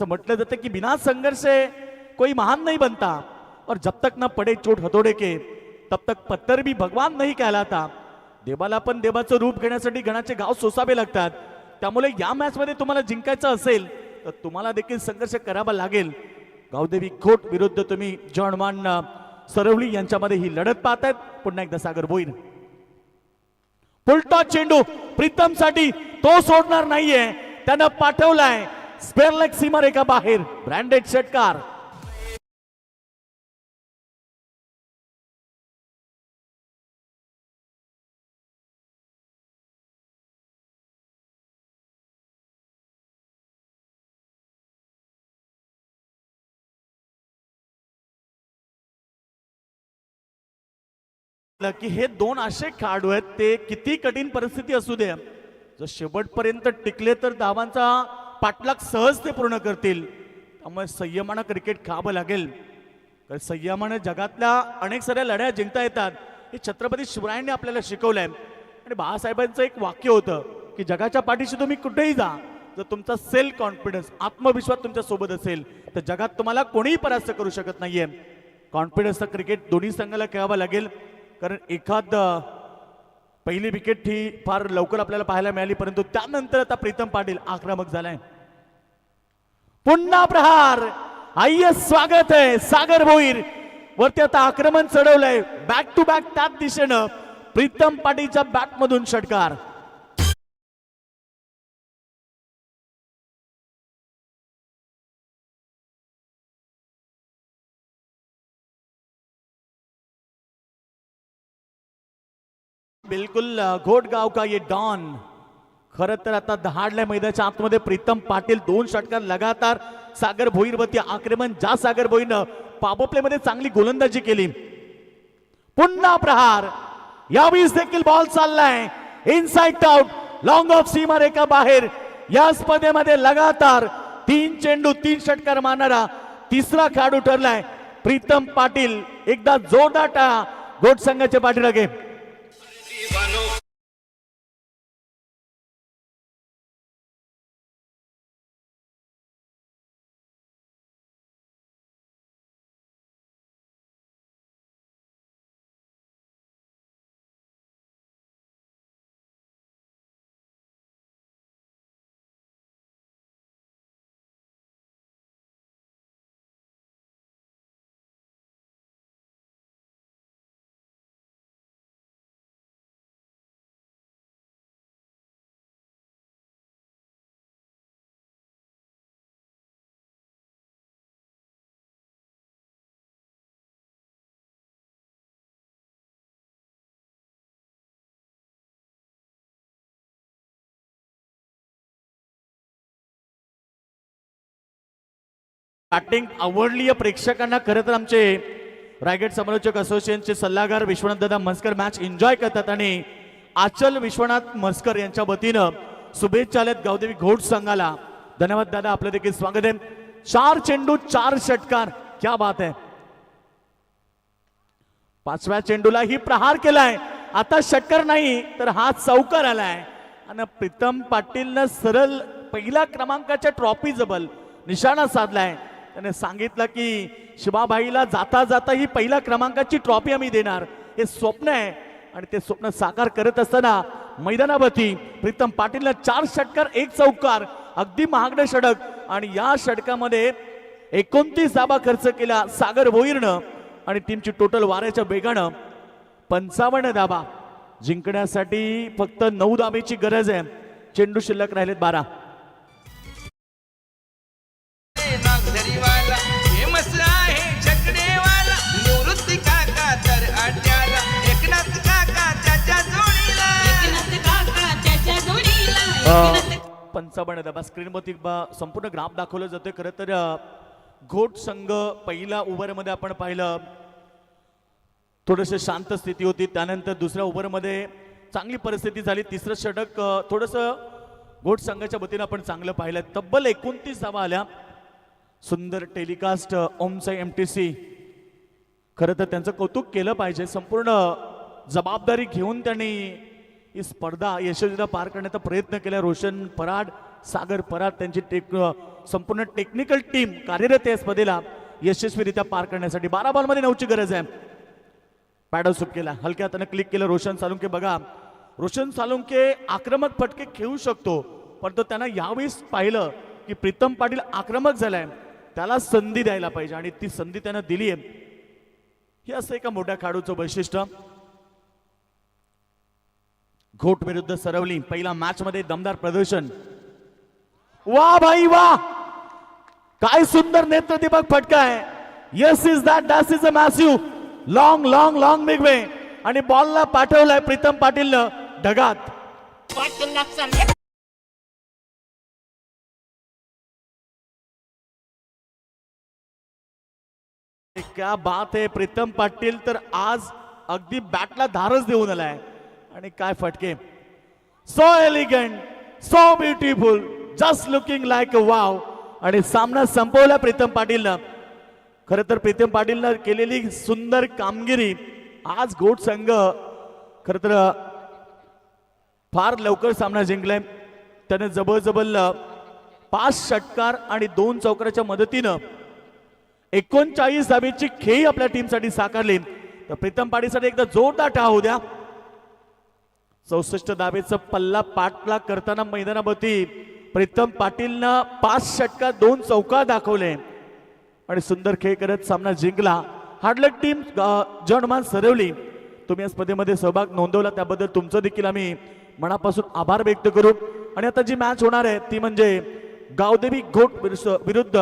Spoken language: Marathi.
असं म्हटलं जातं की बिना संघर्ष कोई महान नहीं बनता. और जब तक ना पडे चोट हतोडे के तब तक पत्तर भी भगवान नाही कहलाता. देवाला पण देवाचं रूप घेण्यासाठी गणाचे गाव सोसावे लागतात. त्यामुळे या मॅच मध्ये तुम्हाला जिंकायचं असेल तर तुम्हाला देखील संघर्ष करावा लागेल. गावदेवी खोट विरुद्ध तुम्ही जॉनमान सरवली यांच्यामध्ये ही लढत पाहतायत पुन्हा एकदा सागर बोईन उलटा चेंडू प्रीतमसाठी तो सोडणार नाहीये. त्यानं पाठवलाय. स्पेअर लेग सीमारेखा बाहेर. ब्रँडेड षटकार की हे दोन असे खेळाडू आहेत ते किती कठीण परिस्थिती असू दे. जर शेवटपर्यंत टिकले तर धावांचा पाठलाग सहज ते पूर्ण करतील. त्यामुळे संयमानं क्रिकेट खेळावं लागेल. कारण संयमानं जगातल्या अनेक साऱ्या लढ्या जिंकता येतात. हे छत्रपती शिवरायांनी आपल्याला शिकवलंय. आणि बाळासाहेबांचं एक वाक्य होतं की जगाच्या पाठीशी तुम्ही कुठेही जा. जर तुमचा सेल्फ कॉन्फिडन्स आत्मविश्वास तुमच्यासोबत असेल तर जगात तुम्हाला कोणीही परास्त करू शकत नाहीये. कॉन्फिडन्सचा क्रिकेट दोन्ही संघाला खेळावं लागेल. कारण एखाद पहिली विकेट ही फार लवकर आपल्याला पाहायला मिळाली परंतु त्यानंतर आता प्रीतम पाटील आक्रमक झालाय. पुन्हा प्रहार. आय स्वागत आहे. सागर भोईर. वरती आता आक्रमण चढवलंय. बॅक टू बॅक त्याच दिशेनं प्रीतम पाटीलच्या बॅट मधून षटकार. बिलकुल घोटगाव का ये डॉन? खरं तर आता दहाडल्या मैदानाच्या आतमध्ये प्रीतम पाटील दोन षटकार लगातार सागर भोईरवरती आक्रमण ज्या सागर भोईनं पॉवर मध्ये चांगली गोलंदाजी केली. पुन्हा प्रहार. यावेळीस देखील बॉल चाललाय. इनसाइड आउट लॉंग ऑफ सीमा रेखा बाहेर. या स्पर्धेमध्ये लगातार तीन चेंडू तीन षटकार मारणारा तिसरा खेळाडू ठरलाय प्रीतम पाटील. एकदा जोरदार टाळा. गोट संघाचे पाठीलागे बॅटिंग आवडली आहे प्रेक्षकांना. खरं तर आमचे रायगड समालोचक असोसिएशनचे सल्लागार विश्वनाथ दादा म्हस्कर मॅच एन्जॉय करतात आणि आचल विश्वनाथ म्हस्कर यांच्या वतीनं शुभेच्छा आल्यात गावदेवी घोट संघाला. धन्यवाद दादा आपलं देखील स्वागत आहे. चार चेंडू चार षटकार. क्या बात आहे. पाचव्या चेंडूला ही प्रहार केलाय. आता षटकार नाही तर हा चौकार आलाय. आणि प्रीतम पाटीलनं सरळ पहिल्या क्रमांकाच्या ट्रॉफी जबल निशाणा साधलाय. त्याने सांगितलं की शिवाबाईला जाता जाता ही पहिल्या क्रमांकाची ट्रॉफी आम्ही देणार. हे स्वप्न आहे. आणि ते स्वप्न साकार करत असताना मैदानावरती प्रीतम पाटीलनं चार षटकार एक चौकार अगदी महागडं षटक आणि या षटकामध्ये एकोणतीस धाबा खर्च केला सागर भोईरनं आणि टीमची टोटल वाऱ्याच्या वेगानं पंचावन्न धाबा जिंकण्यासाठी फक्त नऊ धाबेची गरज आहे. चेंडू शिल्लक राहिलेत बारा. पंचावन्न धाबा स्क्रीनवरती बा- संपूर्ण ग्राफ दाखवलं जातोय. खरं तर घोट संघ पहिल्या ओव्हरमध्ये आपण पाहिलं. थोडंसं शांत स्थिती होती. त्यानंतर दुसऱ्या ओव्हरमध्ये चांगली परिस्थिती झाली. तिसरं षटक थोडंसं घोट संघाच्या वतीनं आपण चांगलं पाहिलं. तब्बल एकोणतीस धावा आल्या. सुंदर टेलिकास्ट ओमचा एम टी सी खरं तर त्यांचं कौतुक केलं पाहिजे. संपूर्ण जबाबदारी घेऊन त्यांनी ही स्पर्धा यशस्वीता पार करण्याचा प्रयत्न केला. रोशन पराड सागर पराड त्यांची टेक संपूर्ण टेक्निकल टीम कार्यरत या स्पर्धेला. यशस्वीरित्या पार करण्यासाठी बारा बॉलमध्ये नऊची गरज आहे. पॅडल सुप केला. हलक्या हाताने क्लिक केलं रोशन सालुंके बघा रोशन सालुंके आक्रमक फटके खेळू शकतो परंतु त्यांना यावेळीस पाहिलं की प्रीतम पाटील आक्रमक झालाय. त्याला संधी द्यायला पाहिजे आणि ती संधी त्यांना दिली आहे हे असं एका मोठ्या खेळाडूचं वैशिष्ट्य. घोट विरुद्ध सरवली. पहिला मॅच मध्ये दमदार प्रदर्शन. वा भाई वा! काय सुंदर नेत्रदीपक फटका आहे yes is that this is a massive long long long big way आणि बॉलला पाठवलाय प्रीतम पाटीलनं ढगात. क्या बात आहे प्रीतम पाटील तर आज अगदी बॅटला धारच देऊन आलाय. आणि काय फटके? So elegant so beautiful just looking like a wow आणि सामना संपवला प्रीतम पाटीलनं. खरं तर प्रीतम पाटीलनं केलेली सुंदर कामगिरी आज गोट संघ खरं तर फार लवकर सामना जिंकलाय. त्याने जबरजबल पाच षटकार आणि दोन चौकाराच्या मदतीनं एकोणचाळीस धाबीची खेळी आपल्या टीमसाठी साकारली. तर प्रीतम पाटीलसाठी एकदा जोरदार टाळ होऊ द्या. चौसष्ट धाबेचं पल्ला पाठला करताना मैदानावरती प्रीतम पाटीलनं पाच षटकात दोन चौका दाखवले. आणि सुंदर खेळ करत सामना जिंकला. हार्डलक टीम जणमान सरवली. तुम्ही या स्पर्धेमध्ये सहभाग नोंदवला त्याबद्दल तुमचं देखील आम्ही मनापासून आभार व्यक्त करू. आणि आता जी मॅच होणार आहे ती म्हणजे गावदेवी घोट विरुद्ध